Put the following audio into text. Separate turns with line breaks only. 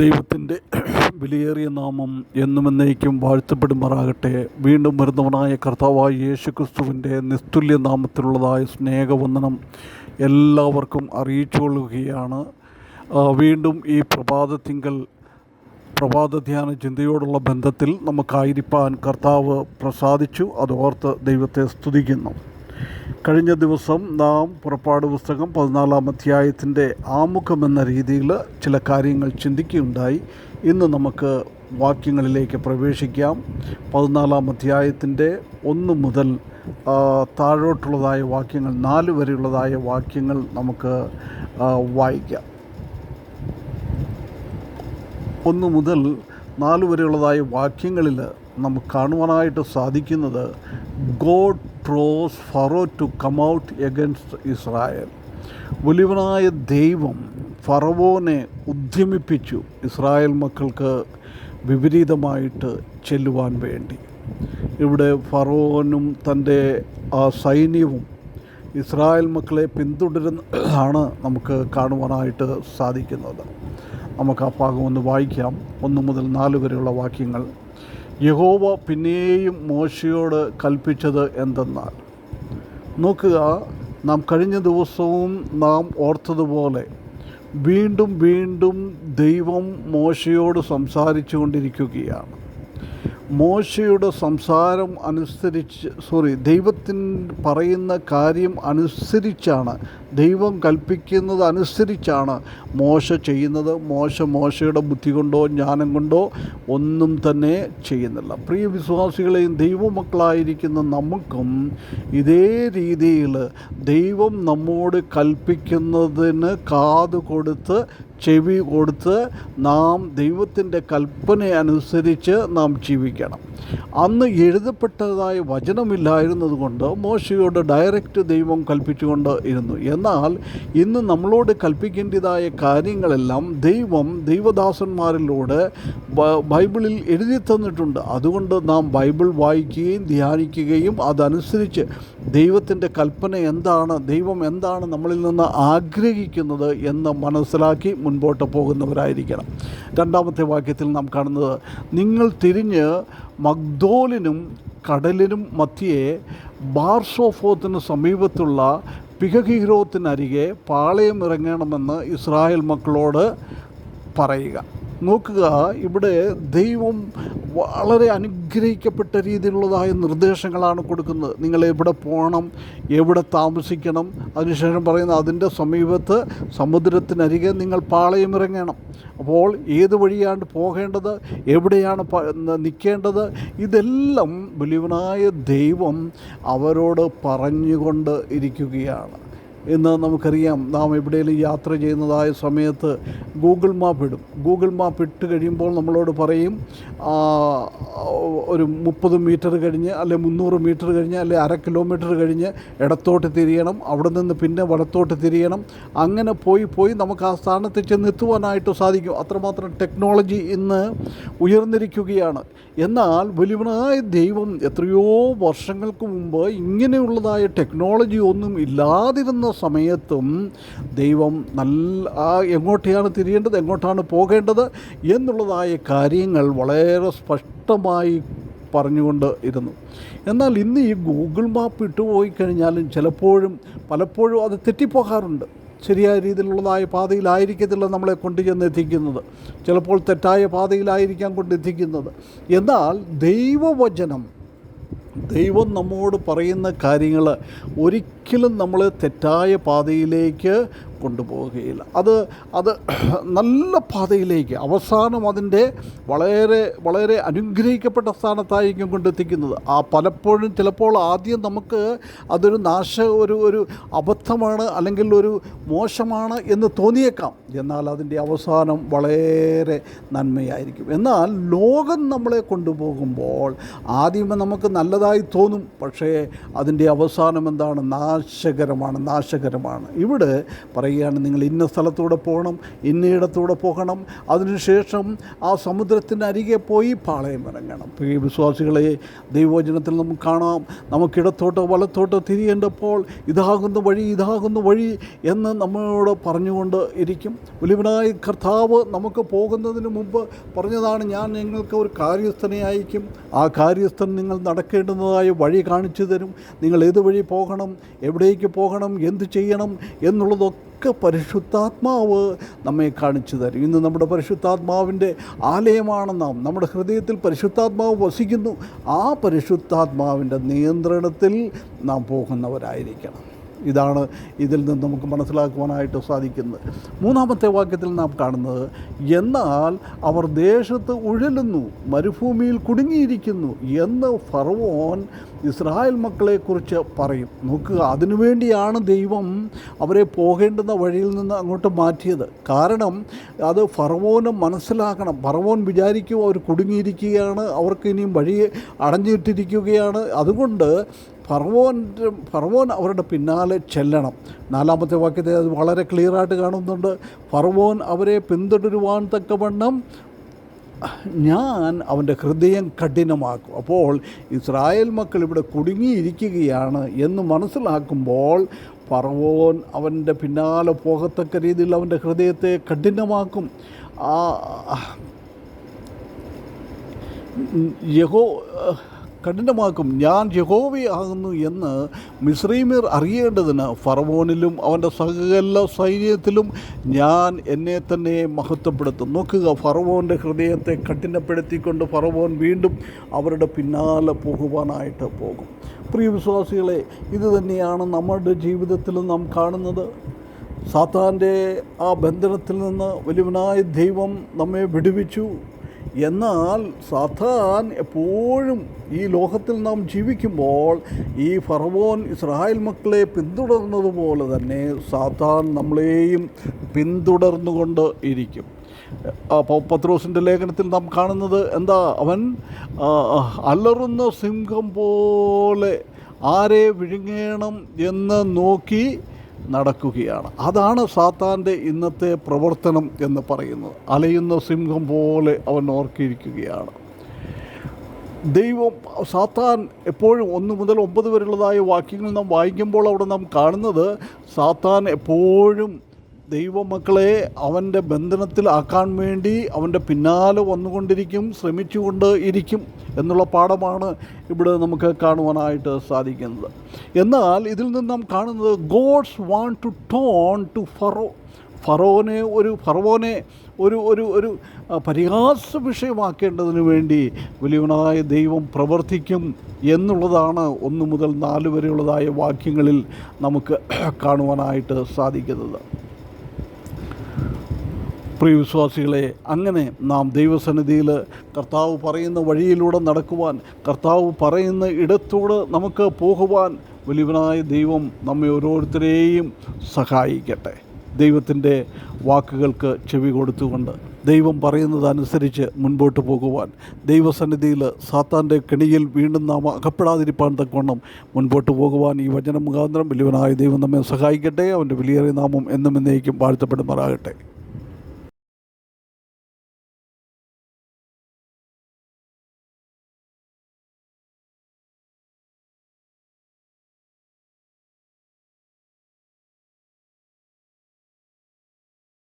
ദൈവത്തിന്റെ വിലയേറിയ നാമം എന്നും എന്നേക്കും വാഴ്ത്തപ്പെടുമാറാകട്ടെ. വീണ്ടും വരുന്നവനായ കർത്താവായ യേശു ക്രിസ്തുവിന്റെ നിസ്തുല്യ നാമത്തിലുള്ളതായ സ്നേഹവന്ദനം എല്ലാവർക്കും അറിയിച്ചുകൊള്ളുകയാണ്. വീണ്ടും ഈ പ്രഭാതത്തിങ്കൽ പ്രഭാത ധ്യാന ചിന്തയോടുള്ള ബന്ധത്തിൽ നമുക്കായിരിക്കാൻ കർത്താവ് പ്രസാദിച്ചു. അതോർത്ത് ദൈവത്തെ സ്തുതിക്കുന്നു. കഴിഞ്ഞ ദിവസം നാം പുറപ്പാട് പുസ്തകം പതിനാലാം അധ്യായത്തിന്റെ ആമുഖം എന്ന രീതിയിൽ ചില കാര്യങ്ങൾ ചിന്തിക്കുകയുണ്ടായി. ഇന്ന് നമുക്ക് വാക്യങ്ങളിലേക്ക് പ്രവേശിക്കാം. പതിനാലാം അധ്യായത്തിന്റെ ഒന്ന് മുതൽ താഴോട്ടുള്ളതായ വാക്യങ്ങൾ നാല് വരെയുള്ളതായ വാക്യങ്ങൾ നമുക്ക് വായിക്കാം. ഒന്ന് മുതൽ നാല് വരെയുള്ളതായ വാക്യങ്ങളിൽ നമുക്ക് കാണുവാനായിട്ട് സാധിക്കുന്നത് God draws Pharaoh to come out against Israel. വലിയവനായ ദൈവം ഫറവോനെ ഉദ്യമിപ്പിച്ചു ഇസ്രായേൽ മക്കൾക്ക് വിപരീതമായിട്ട് ചെല്ലുവാൻ വേണ്ടി. ഇവിടെ ഫറവോനും തന്റെ ആ സൈന്യവും ഇസ്രായേൽ മക്കളെ പിന്തുടരുന്നതാണ് നമുക്ക് കാണുവാനായിട്ട് സാധിക്കുന്നത്. നമുക്ക് ആ ഭാഗം ഒന്ന് വായിക്കാം. ഒന്ന് മുതൽ നാല് വരെയുള്ള വാക്യങ്ങൾ യഹോവ പിന്നെയും മോശയോട് കൽപ്പിച്ചത് എന്തെന്നാൽ? നോക്കുക നാം കഴിഞ്ഞ ദിവസവും നാം ഓർത്തതുപോലെ വീണ്ടും വീണ്ടും ദൈവം മോശയോട് സംസാരിച്ചു കൊണ്ടിരിക്കുകയാണ്. മോശയുടെ സംസാരം അനുസരിച്ച് സോറി ദൈവത്തിൻ പറയുന്ന കാര്യം അനുസരിച്ചാണ് ദൈവം കൽപ്പിക്കുന്നത് അനുസരിച്ചാണ് മോശ ചെയ്യുന്നത്. മോശ മോശയുടെ ബുദ്ധി കൊണ്ടോ ജ്ഞാനം കൊണ്ടോ ഒന്നും തന്നെ ചെയ്യുന്നില്ല. പ്രിയ വിശ്വാസികളെയും ദൈവമക്കളായിരിക്കുന്ന നമുക്കും ഇതേ രീതിയിൽ ദൈവം നമ്മോട് കൽപ്പിക്കുന്നതിന് കാത് കൊടുത്ത് ചെവി കൊടുത്ത് നാം ദൈവത്തിന്റെ കൽപ്പന അനുസരിച്ച് നാം ജീവിക്കണം. അന്ന് എഴുതപ്പെട്ടതായ വചനമില്ലായിരുന്നതുകൊണ്ട് മോശയോട് ഡയറക്റ്റ് ദൈവം കൽപ്പിച്ചുകൊണ്ട് ഇരുന്നു. എന്നാൽ ഇന്ന് നമ്മളോട് കൽപ്പിക്കേണ്ടതായ കാര്യങ്ങളെല്ലാം ദൈവം ദൈവദാസന്മാരിലൂടെ ബൈബിളിൽ എഴുതി തന്നിട്ടുണ്ട്. അതുകൊണ്ട് നാം ബൈബിൾ വായിക്കുകയും ധ്യാനിക്കുകയും അതനുസരിച്ച് ദൈവത്തിന്റെ കൽപ്പന എന്താണ് ദൈവം എന്താണ് നമ്മളിൽ നിന്ന് ആഗ്രഹിക്കുന്നത് എന്ന് മനസ്സിലാക്കി മുൻപോട്ട് പോകുന്നവരായിരിക്കണം. രണ്ടാമത്തെ വാക്യത്തിൽ നാം കാണുന്നത് നിങ്ങൾ തിരിഞ്ഞ് മഗ്ദോലിനും കടലിനും മധ്യേ ബാർസോഫോത്തിന് സമീപത്തുള്ള പിഹഹീറോത്തിനരികെ പാളയം ഇറങ്ങണമെന്ന് ഇസ്രായേൽ മക്കളോട് പറയുക. നോക്കുക ഇവിടെ ദൈവം വളരെ അനുഗ്രഹിക്കപ്പെട്ട രീതിയിലുള്ളതായ നിർദ്ദേശങ്ങളാണ് കൊടുക്കുന്നത്. നിങ്ങൾ എവിടെ പോകണം എവിടെ താമസിക്കണം അതിനുശേഷം പറയുന്ന അതിന്റെ സമീപത്ത് സമുദ്രത്തിനരികെ നിങ്ങൾ പാളയമിറങ്ങണം. അപ്പോൾ ഏത് വഴിയാണ് പോകേണ്ടത് എവിടെയാണ് നിൽക്കേണ്ടത് ഇതെല്ലാം വലിയവനായ ദൈവം അവരോട് പറഞ്ഞുകൊണ്ട് ഇരിക്കുകയാണ്. ഇന്ന് നമുക്കറിയാം. നാം എവിടെയെങ്കിലും യാത്ര ചെയ്യുന്നതായ സമയത്ത് ഗൂഗിൾ മാപ്പ് ഇടും. ഗൂഗിൾ മാപ്പ് ഇട്ട് കഴിയുമ്പോൾ നമ്മളോട് പറയും ഒരു മുപ്പത് മീറ്റർ കഴിഞ്ഞ് അല്ലെ മുന്നൂറ് മീറ്റർ കഴിഞ്ഞ് അല്ലെ അര കിലോമീറ്റർ കഴിഞ്ഞ് ഇടത്തോട്ട് തിരിയണം. അവിടെ നിന്ന് പിന്നെ വലത്തോട്ട് തിരിയണം. അങ്ങനെ പോയി പോയി നമുക്ക് ആ സ്ഥാനത്ത് ചെന്നെത്തുവാനായിട്ട് സാധിക്കും. അത്രമാത്രം ടെക്നോളജി ഇന്ന് ഉയർന്നിരിക്കുകയാണ്. എന്നാൽ വലിയവനായ ദൈവം എത്രയോ വർഷങ്ങൾക്ക് മുമ്പ് ഇങ്ങനെയുള്ളതായ ടെക്നോളജി ഒന്നും ഇല്ലാതിരുന്ന സമയത്തും ദൈവം നല്ല ആ തിരിയേണ്ടത് എങ്ങോട്ടാണ് പോകേണ്ടത് എന്നുള്ളതായ കാര്യങ്ങൾ വളരെ സ്പഷ്ടമായി പറഞ്ഞുകൊണ്ട് ഇരുന്നു. എന്നാൽ ഇന്ന് ഈ ഗൂഗിൾ മാപ്പ് ഇട്ടുപോയി കഴിഞ്ഞാലും ചിലപ്പോഴും പലപ്പോഴും അത് തെറ്റിപ്പോകാറുണ്ട്. ശരിയായ രീതിയിലുള്ളതായ പാതയിലായിരിക്കത്തില്ല നമ്മളെ കൊണ്ടുചെന്ന് എത്തിക്കുന്നത്. ചിലപ്പോൾ തെറ്റായ പാതയിലായിരിക്കാം കൊണ്ടെത്തിക്കുന്നത് എന്നാൽ ദൈവവചനം ദൈവം നമ്മോട് പറയുന്ന കാര്യങ്ങൾ ഒരിക്കലും നമ്മൾ തെറ്റായ പാതയിലേക്ക് കൊണ്ടുപോവുകയില്ല. അത് അത് നല്ല പാതയിലേക്ക് അവസാനം അതിന്റെ വളരെ വളരെ അനുഗ്രഹിക്കപ്പെട്ട സ്ഥാനത്തായിരിക്കും കൊണ്ടെത്തിക്കുന്നത്. ആ പലപ്പോഴും ചിലപ്പോൾ ആദ്യം നമുക്ക് അതൊരു നാശ ഒരു ഒരു അബദ്ധമാണ് അല്ലെങ്കിൽ ഒരു മോശമാണ് എന്ന് തോന്നിയേക്കാം. എന്നാൽ അതിന്റെ അവസാനം വളരെ നന്മയായിരിക്കും. എന്നാൽ ലോകം നമ്മളെ കൊണ്ടുപോകുമ്പോൾ ആദ്യമേ നമുക്ക് നല്ലതായി തോന്നും. പക്ഷേ അതിന്റെ അവസാനം എന്താണ്? നാശകരമാണ് നാശകരമാണ്. ഇവിടെ പറയുകയാണ് നിങ്ങൾ ഇന്ന സ്ഥലത്തൂടെ പോകണം ഇന്നയിടത്തൂടെ പോകണം. അതിനുശേഷം ആ സമുദ്രത്തിന്റെ അരികെ പോയി പാളയം ഇറങ്ങണം. പ്രിയ വിശ്വാസികളെ ദൈവവചനത്തിൽ നമുക്ക് കാണാം നമുക്കിടത്തോട്ടോ വലത്തോട്ടോ തിരിയേണ്ടപ്പോൾ ഇതാകുന്ന വഴി ഇതാകുന്ന വഴി എന്ന് നമ്മളോട് പറഞ്ഞുകൊണ്ട് ഇരിക്കും. വലിയവനായ കർത്താവ് നമുക്ക് പോകുന്നതിന് മുമ്പ് പറഞ്ഞതാണ് ഞാൻ നിങ്ങൾക്ക് ഒരു കാര്യസ്ഥനെ അയക്കും. ആ കാര്യസ്ഥൻ നിങ്ങൾ നടക്കേണ്ടുന്നതായ വഴി കാണിച്ചു തരും. നിങ്ങൾ ഏത് വഴി പോകണം എവിടേക്ക് പോകണം എന്ത് ചെയ്യണം എന്നുള്ളതൊക്കെ പരിശുദ്ധാത്മാവ് നമ്മെ കാണിച്ചു തരും. ഇന്ന് നമ്മുടെ പരിശുദ്ധാത്മാവിന്റെ ആലയമാണ് നാം. നമ്മുടെ ഹൃദയത്തിൽ പരിശുദ്ധാത്മാവ് വസിക്കുന്നു. ആ പരിശുദ്ധാത്മാവിന്റെ നിയന്ത്രണത്തിൽ നാം പോകുന്നവരായിരിക്കണം. ഇതാണ് ഇതിൽ നിന്ന് നമുക്ക് മനസ്സിലാക്കുവാനായിട്ട് സാധിക്കുന്നത്. മൂന്നാമത്തെ വാക്യത്തിൽ നാം കാണുന്നത് എന്നാൽ അവർ ദേശത്ത് ഉഴലുന്നു മരുഭൂമിയിൽ കുടുങ്ങിയിരിക്കുന്നു എന്ന് ഫറവോൻ ഇസ്രായേൽ മക്കളെക്കുറിച്ച് പറയും. നോക്കുക അതിനുവേണ്ടിയാണ് ദൈവം അവരെ പോകേണ്ടുന്ന വഴിയിൽ നിന്ന് അങ്ങോട്ട് മാറ്റിയത്. കാരണം അത് ഫറവോന് മനസ്സിലാക്കണം. ഫറവോൻ വിചാരിക്കും അവർ കുടുങ്ങിയിരിക്കുകയാണ് അവർക്ക് ഇനിയും വഴി അടഞ്ഞിട്ടിരിക്കുകയാണ്. അതുകൊണ്ട് ഫറവോന്റെ ഫറവോൻ അവരുടെ പിന്നാലെ ചെല്ലണം. നാലാമത്തെ വാക്യത്തെ അത് വളരെ ക്ലിയറായിട്ട് കാണുന്നുണ്ട്. ഫറവോൻ അവരെ പിന്തുടരുവാൻ തക്കവണ്ണം ഞാൻ അവന്റെ ഹൃദയം കഠിനമാക്കും. അപ്പോൾ ഇസ്രായേൽ മക്കൾ ഇവിടെ കുടുങ്ങിയിരിക്കുകയാണ് എന്ന് മനസ്സിലാക്കുമ്പോൾ പറവോൻ അവന്റെ പിന്നാലെ പോകത്തക്ക രീതിയിൽ അവന്റെ ഹൃദയത്തെ കഠിനമാക്കും. യഹോ കഠിനമാക്കും. ഞാൻ യഹോവയാകുന്നു എന്ന് മിശ്രീമീർ അറിയേണ്ടതിന് ഫറവോനിലും അവന്റെ സകല സൈന്യത്തിലും ഞാൻ എന്നെ തന്നെ മഹത്വപ്പെടുത്തും. നോക്കുക ഫറവോന്റെ ഹൃദയത്തെ കഠിനപ്പെടുത്തിക്കൊണ്ട് ഫറവോൻ വീണ്ടും അവരുടെ പിന്നാലെ പോകുവാനായിട്ട് പോകും. പ്രിയ വിശ്വാസികളെ ഇത് തന്നെയാണ് നമ്മുടെ ജീവിതത്തിൽ നാം കാണുന്നത്. സാത്താന്റെ ആ ബന്ധനത്തിൽ നിന്ന് വലിയവനായ ദൈവം നമ്മെ വിടുവിച്ചു. എന്നാൽ സാത്താൻ എപ്പോഴും ഈ ലോകത്തിൽ നാം ജീവിക്കുമ്പോൾ ഈ ഫറവോൻ ഇസ്രായേൽ മക്കളെ പിന്തുടർന്നതുപോലെ തന്നെ സാത്താൻ നമ്മളെയും പിന്തുടർന്നുകൊണ്ട് ഇരിക്കും. അപ്പോൾ പത്രോസിന്റെ ലേഖനത്തിൽ നാം കാണുന്നത് എന്താ? അവൻ അലറുന്ന സിംഹം പോലെ ആരെ വിഴുങ്ങണം എന്ന് നോക്കി നടക്കുകയാണ്. അതാണ് സാത്താന്റെ ഇന്നത്തെ പ്രവർത്തനം എന്ന് പറയുന്നത്. അലയുന്ന സിംഹം പോലെ അവൻ ഓർക്കിയിരിക്കുകയാണ്. ദൈവം സാത്താൻ എപ്പോഴും ഒന്ന് മുതൽ ഒമ്പത് വരെയുള്ളതായ വാക്യങ്ങൾ നാം വായിക്കുമ്പോൾ അവിടെ നാം കാണുന്നത് സാത്താൻ എപ്പോഴും ദൈവമക്കളെ അവന്റെ ബന്ധനത്തിലാക്കാൻ വേണ്ടി അവന്റെ പിന്നാലെ വന്നുകൊണ്ടിരിക്കും ശ്രമിച്ചുകൊണ്ട് ഇരിക്കും എന്നുള്ള പാഠമാണ് ഇവിടെ നമുക്ക് കാണുവാനായിട്ട് സാധിക്കുന്നത്. എന്നാൽ ഇതിൽ നിന്ന് നാം കാണുന്നത് God's want to turn to Pharaoh. ഫറോനെ ഒരു ഫറവോനെ ഒരു ഒരു ഒരു പരിഹാസ വിഷയമാക്കേണ്ടതിന് വേണ്ടി വലിയവനായ ദൈവം പ്രവർത്തിക്കും എന്നുള്ളതാണ് ഒന്ന് മുതൽ നാല് വരെയുള്ളതായ വാക്യങ്ങളിൽ നമുക്ക് കാണുവാനായിട്ട് സാധിക്കുന്നത്. പ്രിയ വിശ്വാസികളെ അങ്ങനെ നാം ദൈവസന്നിധിയിൽ കർത്താവ് പറയുന്ന വഴിയിലൂടെ നടക്കുവാൻ കർത്താവ് പറയുന്ന ഇടത്തൂടെ നമുക്ക് പോകുവാൻ വലിയവനായ ദൈവം നമ്മെ ഓരോരുത്തരെയും സഹായിക്കട്ടെ. ദൈവത്തിന്റെ വാക്കുകൾക്ക് ചെവി കൊടുത്തുകൊണ്ട് ദൈവം പറയുന്നതനുസരിച്ച് മുൻപോട്ട് പോകുവാൻ ദൈവസന്നിധിയിൽ സാത്താന്റെ കെണിയിൽ വീണ്ടും നാം അകപ്പെടാതിരിപ്പാൻ തക്കവണ്ണം മുൻപോട്ട് പോകുവാൻ ഈ വചനം മുഖാന്തരം വലിയവനായ ദൈവം നമ്മെ സഹായിക്കട്ടെ. അവന്റെ വലിയേറിയ നാമം എന്നും എന്നേക്കും വാഴ്ത്തപ്പെടുമാറാകട്ടെ.